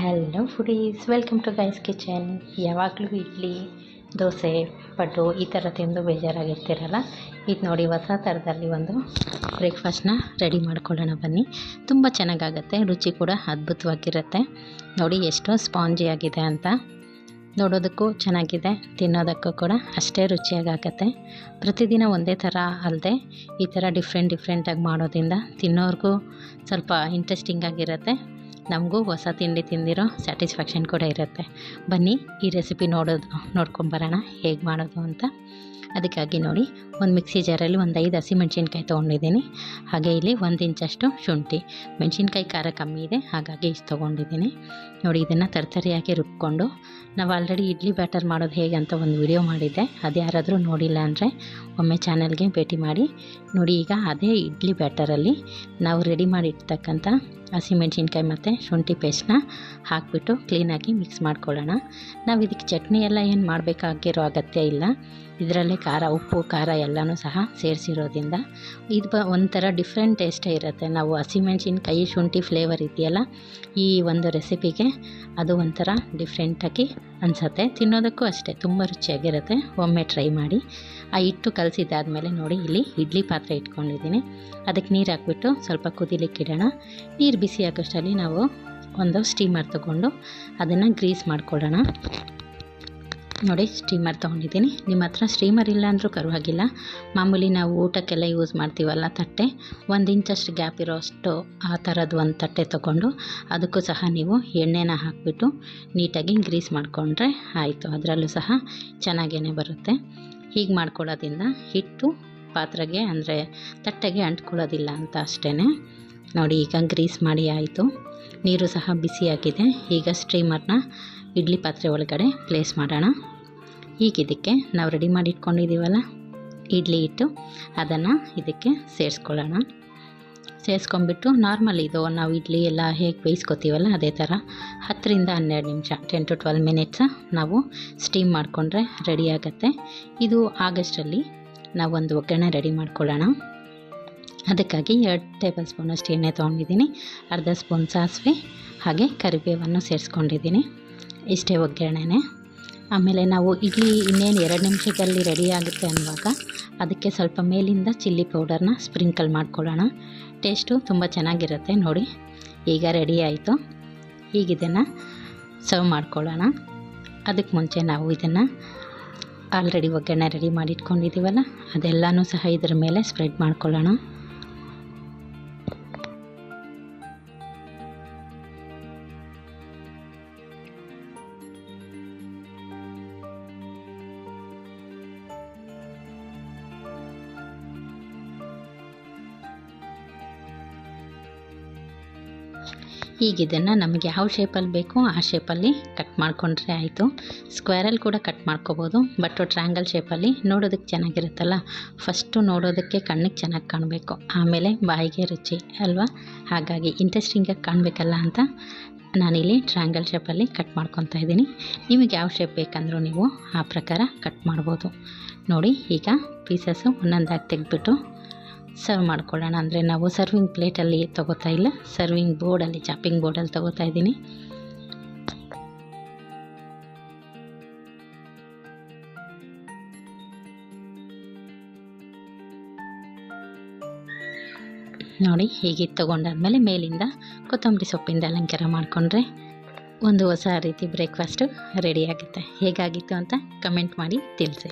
Hello foodies welcome to guys kitchen ಯಾವಾಗಲೂ ಇಡ್ಲಿ, ದೋಸೆ, ಪಡ್ಡು ಈ ಥರ ತಿಂದು ಬೇಜಾರಾಗಿರ್ತೀರಲ್ಲ? ಇದು ನೋಡಿ ಹೊಸ ಥರದಲ್ಲಿ ಒಂದು ಬ್ರೇಕ್ಫಾಸ್ಟ್ನ ರೆಡಿ ಮಾಡ್ಕೊಳ್ಳೋಣ ಬನ್ನಿ. ತುಂಬ ಚೆನ್ನಾಗಾಗತ್ತೆ, ರುಚಿ ಕೂಡ ಅದ್ಭುತವಾಗಿರುತ್ತೆ. ನೋಡಿ ಎಷ್ಟು ಸ್ಪಾಂಜಿ ಆಗಿದೆ ಅಂತ. ನೋಡೋದಕ್ಕೂ ಚೆನ್ನಾಗಿದೆ, ತಿನ್ನೋದಕ್ಕೂ ಕೂಡ ಅಷ್ಟೇ ರುಚಿಯಾಗತ್ತೆ ಪ್ರತಿದಿನ ಒಂದೇ ಥರ ಅಲ್ಲದೆ ಈ ಥರ ಡಿಫ್ರೆಂಟ್ ಡಿಫ್ರೆಂಟಾಗಿ ಮಾಡೋದ್ರಿಂದ ತಿನ್ನೋರ್ಗೂ ಸ್ವಲ್ಪ ಇಂಟ್ರೆಸ್ಟಿಂಗ್ ಆಗಿರುತ್ತೆ. ನಮಗೂ ಹೊಸ ತಿಂಡಿ ತಿಂದಿರೋ ಸ್ಯಾಟಿಸ್ಫ್ಯಾಕ್ಷನ್ ಕೂಡ ಇರುತ್ತೆ. ಬನ್ನಿ ಈ ರೆಸಿಪಿ ನೋಡೋದು ನೋಡ್ಕೊಂಬರೋಣ ಹೇಗೆ ಮಾಡೋದು ಅಂತ. ಅದಕ್ಕಾಗಿ ನೋಡಿ, ಒಂದು ಮಿಕ್ಸಿ ಜಾರಲ್ಲಿ ಒಂದು ಐದು ಹಸಿಮೆಣ್ಸಿನ್ಕಾಯಿ ತೊಗೊಂಡಿದ್ದೀನಿ. ಹಾಗೆ ಇಲ್ಲಿ ಒಂದು ಇಂಚಷ್ಟು ಶುಂಠಿ. ಮೆಣಸಿನ್ಕಾಯಿ ಖಾರ ಕಮ್ಮಿ ಇದೆ, ಹಾಗಾಗಿ ಇಷ್ಟು ತೊಗೊಂಡಿದ್ದೀನಿ. ನೋಡಿ, ಇದನ್ನು ತರ್ತರಿಯಾಗಿ ರುಬ್ಕೊಂಡು, ನಾವು ಆಲ್ರೆಡಿ ಇಡ್ಲಿ ಬ್ಯಾಟರ್ ಮಾಡೋದು ಹೇಗೆ ಅಂತ ಒಂದು ವಿಡಿಯೋ ಮಾಡಿದ್ದೆ. ಅದು ಯಾರಾದರೂ ನೋಡಿಲ್ಲ ಅಂದರೆ ಒಮ್ಮೆ ಚಾನಲ್ಗೆ ಭೇಟಿ ಮಾಡಿ. ನೋಡಿ, ಈಗ ಅದೇ ಇಡ್ಲಿ ಬ್ಯಾಟರಲ್ಲಿ ನಾವು ರೆಡಿ ಮಾಡಿಟ್ಟಕ್ಕಂಥ ಹಸಿ ಹಸಿಮೆಣ್ಸಿನ್ಕಾಯಿ ಮತ್ತು ಶುಂಠಿ ಪೇಸ್ಟ್ನ ಹಾಕಿಬಿಟ್ಟು ಕ್ಲೀನಾಗಿ ಮಿಕ್ಸ್ ಮಾಡ್ಕೊಳ್ಳೋಣ. ನಾವು ಇದಕ್ಕೆ ಚಟ್ನಿ ಎಲ್ಲ ಏನು ಮಾಡಬೇಕಾಗಿರೋ ಅಗತ್ಯ ಇಲ್ಲ. ಇದರಲ್ಲೇ ಖಾರ, ಉಪ್ಪು, ಖಾರ ಎಲ್ಲನೂ ಸಹ ಸೇರಿಸಿರೋದ್ರಿಂದ ಇದು ಬ ಒಂಥರ ಡಿಫ್ರೆಂಟ್ ಟೇಸ್ಟೇ ಇರುತ್ತೆ. ನಾವು ಹಸಿಮೆಣ್ಸಿನ್ಕಾಯಿ ಶುಂಠಿ ಫ್ಲೇವರ್ ಇದೆಯಲ್ಲ, ಈ ಒಂದು ರೆಸಿಪಿಗೆ ಅದು ಒಂಥರ ಡಿಫ್ರೆಂಟಾಗಿ ಅನಿಸುತ್ತೆ. ತಿನ್ನೋದಕ್ಕೂ ಅಷ್ಟೇ, ತುಂಬ ರುಚಿಯಾಗಿರುತ್ತೆ. ಒಮ್ಮೆ ಟ್ರೈ ಮಾಡಿ, ಆ ಹಿಟ್ಟು ಕಲಸಿದ್ದಾದಮೇಲೆ ನೋಡಿ, ಇಲ್ಲಿ ಇಡ್ಲಿ ಪಾತ್ರೆ ಇಟ್ಕೊಂಡಿದ್ದೀನಿ. ಅದಕ್ಕೆ ನೀರು ಹಾಕ್ಬಿಟ್ಟು ಸ್ವಲ್ಪ ಕುದಿಲಿಕ್ಕೆ ಇಡೋಣ. ನೀರು ಬಿಸಿ ಹಾಕೋಷ್ಟರಲ್ಲಿ ನಾವು ಒಂದು ಸ್ಟೀಮರ್ ತಗೊಂಡು ಅದನ್ನು ಗ್ರೀಸ್ ಮಾಡ್ಕೊಳ್ಳೋಣ. ನೋಡಿ ಸ್ಟೀಮರ್ ತೊಗೊಂಡಿದ್ದೀನಿ. ನಿಮ್ಮ ಹತ್ರ ಸ್ಟೀಮರ್ ಇಲ್ಲ ಅಂದರೂ ಪರವಾಗಿಲ್ಲ. ಮಾಮೂಲಿ ನಾವು ಊಟಕ್ಕೆಲ್ಲ ಯೂಸ್ ಮಾಡ್ತೀವಲ್ಲ ತಟ್ಟೆ. ಒಂದು ಇಂಚಷ್ಟು ಗ್ಯಾಪ್ ಇರೋ ಅಷ್ಟು ಆ ಥರದ್ದು ಒಂದು ತಟ್ಟೆ ತೊಗೊಂಡು, ಅದಕ್ಕೂ ಸಹ ನೀವು ಎಣ್ಣೆನ ಹಾಕಿಬಿಟ್ಟು ನೀಟಾಗಿ ಗ್ರೀಸ್ ಮಾಡಿಕೊಂಡ್ರೆ ಆಯಿತು. ಅದರಲ್ಲೂ ಸಹ ಚೆನ್ನಾಗೇ ಬರುತ್ತೆ. ಹೀಗೆ ಮಾಡ್ಕೊಳ್ಳೋದ್ರಿಂದ ಹಿಟ್ಟು ಪಾತ್ರೆಗೆ ಅಂದರೆ ತಟ್ಟೆಗೆ ಅಂಟ್ಕೊಳ್ಳೋದಿಲ್ಲ ಅಂತ ಅಷ್ಟೇ ನೋಡಿ, ಈಗ ಗ್ರೀಸ್ ಮಾಡಿ ಆಯಿತು. ನೀರು ಸಹ ಬಿಸಿಯಾಗಿದೆ. ಈಗ ಸ್ಟ್ರೀಮರ್ನ ಇಡ್ಲಿ ಪಾತ್ರೆ ಒಳಗಡೆ ಪ್ಲೇಸ್ ಮಾಡೋಣ. ಈಗ ಇದಕ್ಕೆ ನಾವು ರೆಡಿ ಮಾಡಿ ಇಟ್ಕೊಂಡಿದ್ದೀವಲ್ಲ ಇಡ್ಲಿ ಹಿಟ್ಟು, ಅದನ್ನು ಇದಕ್ಕೆ ಸೇರಿಸ್ಕೊಳ್ಳೋಣ. ಸೇರಿಸ್ಕೊಂಬಿಟ್ಟು ನಾರ್ಮಲ್ ಇದು ನಾವು ಇಡ್ಲಿ ಎಲ್ಲ ಹೇಗೆ ಬೇಯಿಸ್ಕೊತೀವಲ್ಲ, ಅದೇ ಥರ ಹತ್ತರಿಂದ ಹನ್ನೆರಡು ನಿಮಿಷ, ಟೆನ್ ಟು ಟ್ವೆಲ್ ಮಿನಿಟ್ಸ್ ನಾವು ಸ್ಟೀಮ್ ಮಾಡಿಕೊಂಡ್ರೆ ರೆಡಿ ಆಗುತ್ತೆ. ಇದು ಆಗಸ್ಟಲ್ಲಿ ನಾವೊಂದು ಒಗ್ಗರಣೆ ರೆಡಿ ಮಾಡ್ಕೊಳ್ಳೋಣ. ಅದಕ್ಕಾಗಿ ಎರಡು ಟೇಬಲ್ ಸ್ಪೂನಷ್ಟು ಎಣ್ಣೆ ತೊಗೊಂಡಿದ್ದೀನಿ, ಅರ್ಧ ಸ್ಪೂನ್ ಸಾಸಿವೆ ಹಾಗೆ ಕರಿಬೇವನ್ನು ಸೇರಿಸ್ಕೊಂಡಿದ್ದೀನಿ. ಇಷ್ಟೇ ಒಗ್ಗರಣೆನೇ. ಆಮೇಲೆ ನಾವು ಇಡ್ಲಿ ಇನ್ನೇನು ಎರಡು ನಿಮಿಷದಲ್ಲಿ ರೆಡಿ ಆಗುತ್ತೆ ಅನ್ನುವಾಗ ಅದಕ್ಕೆ ಸ್ವಲ್ಪ ಮೇಲಿಂದ ಚಿಲ್ಲಿ ಪೌಡರ್ನ ಸ್ಪ್ರಿಂಕಲ್ ಮಾಡ್ಕೊಳ್ಳೋಣ. ಟೇಸ್ಟು ತುಂಬ ಚೆನ್ನಾಗಿರುತ್ತೆ ನೋಡಿ. ಈಗ ರೆಡಿ ಆಯಿತು. ಈಗ ಇದನ್ನು ಸರ್ವ್ ಮಾಡ್ಕೊಳ್ಳೋಣ. ಅದಕ್ಕೆ ಮುಂಚೆ ನಾವು ಇದನ್ನು ಆಲ್ರೆಡಿ ಒಗ್ಗರಣೆ ರೆಡಿ ಮಾಡಿಟ್ಕೊಂಡಿದ್ದೀವಲ್ಲ, ಅದೆಲ್ಲನೂ ಸಹ ಇದ್ರ ಮೇಲೆ ಸ್ಪ್ರೆಡ್ ಮಾಡ್ಕೊಳ್ಳೋಣ. ಈಗ ಇದನ್ನು ನಮಗೆ ಯಾವ ಶೇಪಲ್ಲಿ ಬೇಕೋ ಆ ಶೇಪಲ್ಲಿ ಕಟ್ ಮಾಡಿಕೊಂಡ್ರೆ ಆಯಿತು. ಸ್ಕ್ವೇರಲ್ಲಿ ಕೂಡ ಕಟ್ ಮಾಡ್ಕೋಬೋದು ಬಟ್ ಟ್ರ್ಯಾಂಗಲ್ ಶೇಪಲ್ಲಿ ನೋಡೋದಕ್ಕೆ ಚೆನ್ನಾಗಿರುತ್ತಲ್ಲ? ಫಸ್ಟು ನೋಡೋದಕ್ಕೆ ಕಣ್ಣಿಗೆ ಚೆನ್ನಾಗಿ ಕಾಣಬೇಕು. ಆಮೇಲೆ ಬಾಯಿಗೆ ರುಚಿ, ಅಲ್ವಾ? ಹಾಗಾಗಿ ಇಂಟ್ರೆಸ್ಟಿಂಗಾಗಿ ಕಾಣಬೇಕಲ್ಲ ಅಂತ ನಾನಿಲ್ಲಿ ಟ್ರ್ಯಾಂಗಲ್ ಶೇಪಲ್ಲಿ ಕಟ್ ಮಾಡ್ಕೊತಾ ಇದ್ದೀನಿ. ನಿಮಗೆ ಯಾವ ಶೇಪ್ ಬೇಕಂದ್ರೂ ನೀವು ಆ ಪ್ರಕಾರ ಕಟ್ ಮಾಡ್ಬೋದು. ನೋಡಿ, ಈಗ ಪೀಸಸ್ಸು ಒಂದೊಂದಾಗಿ ತೆಗೆದ್ಬಿಟ್ಟು ಸರ್ವ್ ಮಾಡ್ಕೊಳ್ಳೋಣ. ಅಂದರೆ ನಾವು ಸರ್ವಿಂಗ್ ಪ್ಲೇಟಲ್ಲಿ ತೊಗೋತಾ ಇಲ್ಲ. ಸರ್ವಿಂಗ್ ಬೋರ್ಡಲ್ಲಿ ಚಾಪಿಂಗ್ ಬೋರ್ಡಲ್ಲಿ ತೊಗೋತಾ ಇದ್ದೀನಿ. ನೋಡಿ, ಹೀಗೆ ತೊಗೊಂಡಾದ್ಮೇಲೆ ಮೇಲಿಂದ ಕೊತ್ತಂಬರಿ ಸೊಪ್ಪಿಂದ ಅಲಂಕಾರ ಮಾಡಿಕೊಂಡ್ರೆ ಒಂದು ಹೊಸ ರೀತಿ ಬ್ರೇಕ್ಫಾಸ್ಟು ರೆಡಿಯಾಗುತ್ತೆ ಹೇಗಾಗಿತ್ತು ಅಂತ ಕಮೆಂಟ್ ಮಾಡಿ ತಿಳಿಸಿ.